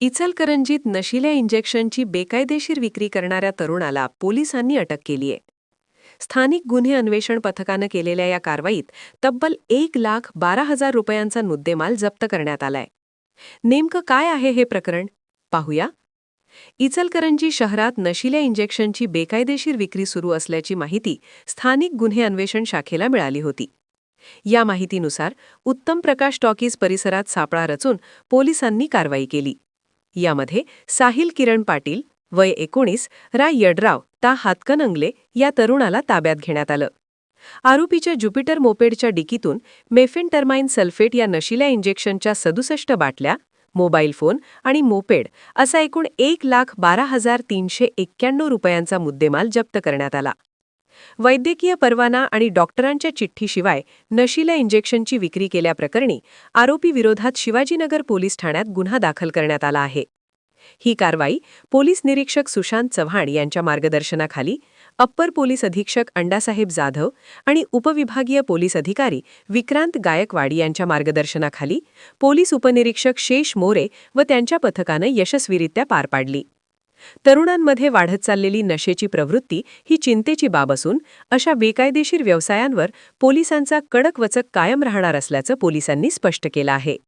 इचलकरंजीत नशिल्या इंजेक्शनची बेकायदेशीर विक्री करणाऱ्या तरुणाला पोलिसांनी अटक केलीय. स्थानिक गुन्हे अन्वेषण पथकानं केलेल्या या कारवाईत तब्बल एक लाख बारा हजार रुपयांचा मुद्देमाल जप्त करण्यात आलाय. नेमकं काय आहे हे प्रकरण? पाहूया. इचलकरंजी शहरात नशिल्या इंजेक्शनची बेकायदेशीर विक्री सुरू असल्याची माहिती स्थानिक गुन्हे अन्वेषण शाखेला मिळाली होती. या माहितीनुसार उत्तम प्रकाश टॉकीज परिसरात सापळा रचून पोलिसांनी कारवाई केली. यामध्ये साहिल किरण पाटील वय एकोणीस राय यडराव ता हातकनंगले या तरुणाला ताब्यात घेण्यात आलं. आरोपीच्या ज्युपिटर मोपेडच्या डिकीतून मेफेन टर्माइन सल्फेट या नशिल्या इंजेक्शनच्या सदुसष्ट बाटल्या मोबाईल फोन आणि मोपेड असा एकूण एक लाख बारा हजार तीनशे एक्क्याण्णव रुपयांचा मुद्देमाल जप्त करण्यात आला. वैद्यकीय परवाना आणि डॉक्टरांच्या चिठ्ठीशिवाय नशिल्या इंजेक्शनची विक्री केल्याप्रकरणी आरोपी विरोधात शिवाजीनगर पोलीस ठाण्यात गुन्हा दाखल करण्यात आला आहे. ही कारवाई पोलीस निरीक्षक सुशांत चव्हाण यांच्या मार्गदर्शनाखाली अप्पर पोलीस अधीक्षक अंडासाहेब जाधव आणि उपविभागीय पोलीस अधिकारी विक्रांत गायकवाड यांच्या मार्गदर्शनाखाली पोलीस उपनिरीक्षक शेष मोरे व त्यांच्या पथकानं यशस्वीरित्या पार पाडली. तरुणांमध्ये वाढत चाललेली नशेची प्रवृत्ती ही चिंतेची बाब असून अशा बेकायदेशीर व्यवसायांवर पोलिसांचा कडक वचक कायम राहणार असल्याचं पोलिसांनी स्पष्ट केलं आहे.